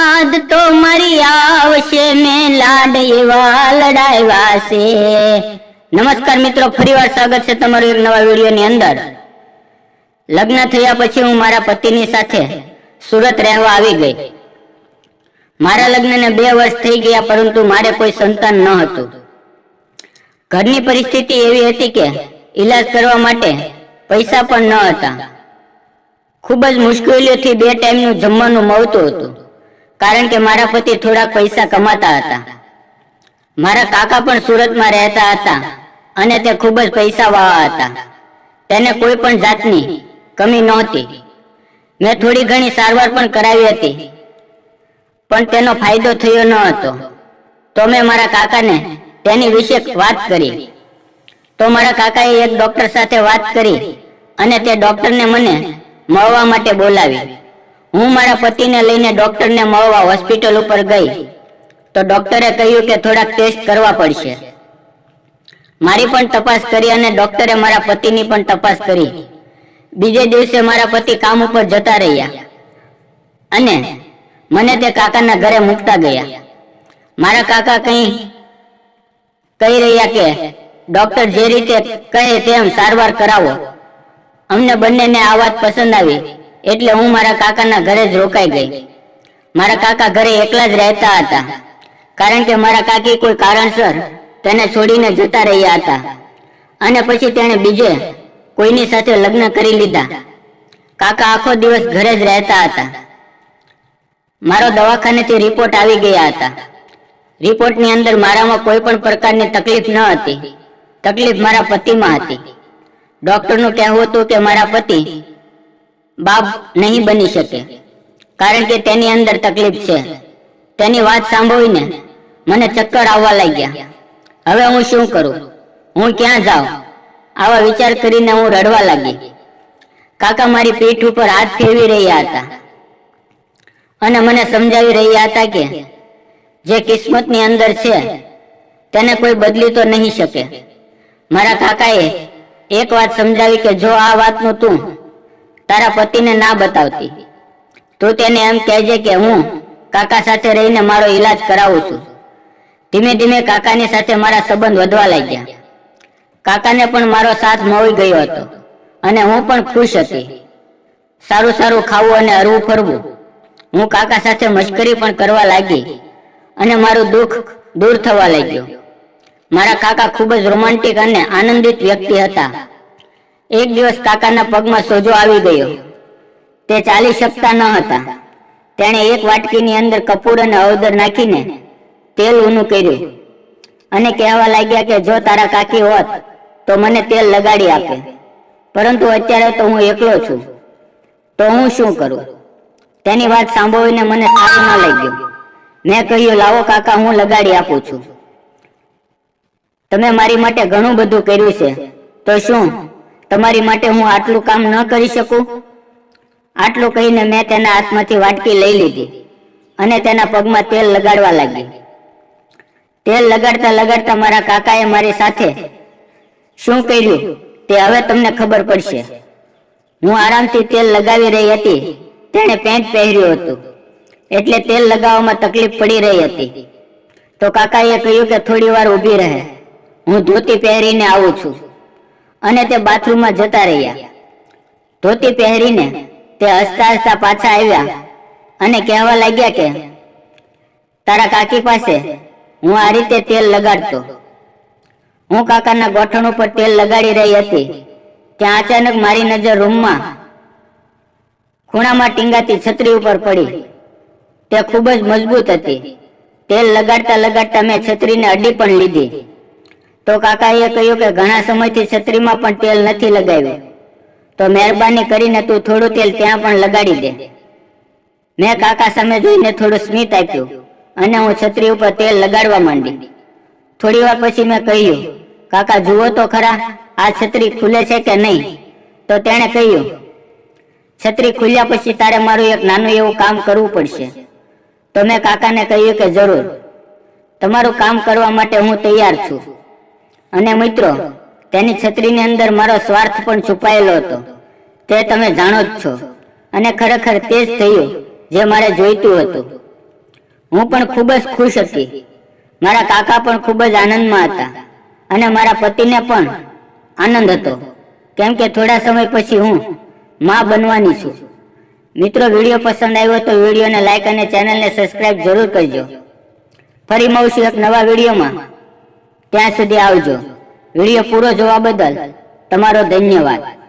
યાદ તો મારી આવશે મેં લાડ એવા લડાવ્યા છે નમસ્કાર મિત્રો, ફરીવાર સ્વાગત છે તમારું એક નવા વિડીયોની અંદર. લગ્ન થયા પછી હું મારા પતિની સાથે સુરત રહેવા આવી ગઈ. મારા લગ્નને બે વર્ષ થઈ ગયા, પરંતુ મારે કોઈ સંતાન ન હતું. ઘરની પરિસ્થિતિ એવી હતી કે ઈલાજ કરવા માટે પૈસા પણ ન હતા. ખૂબ જ મુશ્કેલીઓથી બે ટાઈમનું જમવાનું મળતું હતું. કારણ કે મારા પતિ થોડાક પૈસા કમાતા હતા. મારા કાકા પણ સુરતમાં રહેતા હતા અને તે ખૂબ જ પૈસાવાળા હતા. તેને કોઈ પણ જાતની કમી નહોતી. મેં થોડી ઘણી સારવાર પણ કરાવી હતી, પણ તેનો ફાયદો થયો ન હતો. તો મેં મારા કાકાને તેની વિશે વાત કરી. તો મારા કાકાએ એક ડોક્ટર સાથે વાત કરી અને તે ડોક્ટરને મને મળવા માટે બોલાવી. હું મારા પતિને લઈને ડોક્ટરને મળવા હોસ્પિટલ ઉપર ગઈ. તો ડોક્ટરે કહ્યું કે થોડાક ટેસ્ટ કરવા પડશે. મારી પણ તપાસ કરી અને ડોક્ટરે મારા પતિની પણ તપાસ કરી. બીજે દિવસે મારા પતિ કામ ઉપર જતા રહ્યા. અને મને તે કાકાના ઘરે મૂકતા ગયા. મારા કાકા કઈ કહી રહ્યા કે, ડોક્ટર જે રીતે કહે તેમ સારવાર કરાવો. અમને બંનેને આ વાત પસંદ આવી. એટલે હું મારા કાકાના ઘરે જ રોકાઈ ગઈ. મારા કાકા ઘરે એકલા જ રહેતા હતા. કારણ કે મારા કાકી કોઈ કારણસર તેને છોડીને જતા રહ્યા હતા. અને પછી તેણે બીજે કોઈની સાથે લગ્ન કરી લીધા. કાકા આખો દિવસ ઘરે જ રહેતા હતા. મારો દવાખાનેથી રિપોર્ટ આવી ગયા હતા. રિપોર્ટની અંદર મારામાં કોઈ પણ પ્રકારની તકલીફ ન હતી. તકલીફ મારા પતિમાં હતી. ડોક્ટરનું કહેવું હતું કે મારા પતિ બાપ નહીં બની શકે. કારણ કે તેની અંદર તકલીફ છે. તેની વાત સાંભળીને મને ચક્કર આવવા લાગ્યા. હવે હું શું કરું? હું ક્યાં જાઉં? આવા વિચાર કરીને હું રડવા લાગી. કાકા મારી પીઠ ઉપર હાથ ફેરવી રહ્યા હતા. અને મને સમજાવી રહ્યા હતા કે જે કિસ્મતની અંદર છે, તેને કોઈ બદલી તો નહીં શકે. મારા કાકાએ એક વાત સમજાવી કે જો આ વાતનું તું તારા પતિને ના બતાવતી. તો તેને એમ કહેજે કે હું કાકા સાથે રહીને મારો ઈલાજ કરાવું છું. ધીમે ધીમે કાકાની સાથે મારા સંબંધ વધવા લાગ્યા. કાકાને પણ મારો સાથ મળી ગયો હતો અને હું પણ ખુશ હતી. સારું સારું ખાવું અને હરવું ફરવું. હું કાકા સાથે મશ્કરી પણ કરવા લાગી અને મારું દુઃખ દૂર થવા લાગ્યું. મારા કાકા ખૂબ જ રોમાન્ટિક અને આનંદિત વ્યક્તિ હતા. એક દિવસ કાકાના પગમાં સોજો આવી ગયો. તે ચાલી શકતા ન હતા. તેણે એક વાટકીની અંદર કપૂર અને અવદર નાખીને તેલ ઊનું કર્યું. અને કહેવા લાગ્યા કે જો તારા કાકી હોત, તો મને તેલ લગાડી આપે. પરંતુ અત્યારે તો હું એકલો છું. તો હું શું કરું? તેની વાત સાંભળીને મને સારું ન લાગ્યું મેં કહ્યું, લાવો કાકા, હું લગાડી આપું છું. તમે મારી માટે ઘણું બધું કર્યું છે. તો શું? તમારી માટે હું આટલું કામ ન કરી શકું? આટલું કહીને મેં તેના હાથમાંથી વાટકી લઈ લીધી અને તેના પગમાં તેલ લગાડવા લાગી. તેલ લગાડતા લગાડતા મારા કાકાએ મારી સાથે શું કર્યું તે હવે તમને ખબર પડશે. હું આરામથી તેલ લગાવી રહી હતી. તેણે પેન્ટ પહેર્યું હતું. એટલે તેલ લગાવવામાં તકલીફ પડી રહી હતી. તો કાકાએ કહ્યું કે થોડી વાર ઊભી રહે. હું ધોતી પહેરીને આવું છું. અને તે બાથરૂમમાં જતા રહ્યા. ધોતી પહેરીને તે હસતા હસતા પાછા આવ્યા અને કહેવા લાગ્યા કે, તારા કાકી પાસે હું આ રીતે તેલ લગાડતો. હું કાકાના ગોઠણ ઉપર તેલ લગાડી રહી હતી ત્યાં અચાનક મારી નજર રૂમમાં ખૂણામાં ટીંગાતી છત્રી ઉપર પડી. તે ખૂબ જ મજબૂત હતી. તેલ લગાડતા લગાડતા મેં છત્રીને અડી પણ લીધી. તો કાકાએ કહ્યું કે ઘણા સમયથી છત્રીમાં પણ તેલ નથી લગાવ્યું. તો મહેરબાની કરીને તું થોડું તેલ ત્યાં પણ લગાડી દે. મેં કાકા સામે જોઈને થોડું સ્મિત આપ્યું અને હું છત્રી ઉપર તેલ લગાડવા માંડી. થોડી વાર પછી મેં કહ્યું, કાકા, જુઓ તો ખરા, આ છત્રી ખુલે છે કે નહીં? તો તેણે કહ્યું, છત્રી ખુલ્યા પછી તારે મારું એક નાનું એવું કામ કરવું પડશે. તો મેં કાકાને કહ્યું કે, જરૂર. તમારું કામ કરવા માટે હું તૈયાર છું. અને મિત્રો તેની છત્રીની અંદર મારો સ્વાર્થ પણ છુપાયેલો હતો. તે તમે જાણો જ છો. અને ખરેખર તે જ થયું જે મારે જોઈતું હતું. હું પણ ખૂબ જ ખુશ હતી. મારા કાકા પણ ખૂબ જ આનંદમાં હતા. અને મારા પતિને પણ આનંદ હતો. કેમ કે થોડા સમય પછી હું માં બનવાની છું. મિત્રો વીડિયો પસંદ આવ્યો તો વિડીયોને લાઈક અને ચેનલને સબસ્ક્રાઇબ જરૂર કરજો. ફરી મળશું એક નવા વિડીયોમાં. ત્યાં સુધી આવજો. વીડિયો પૂરો જોવા બદલ તમારો ધન્યવાદ.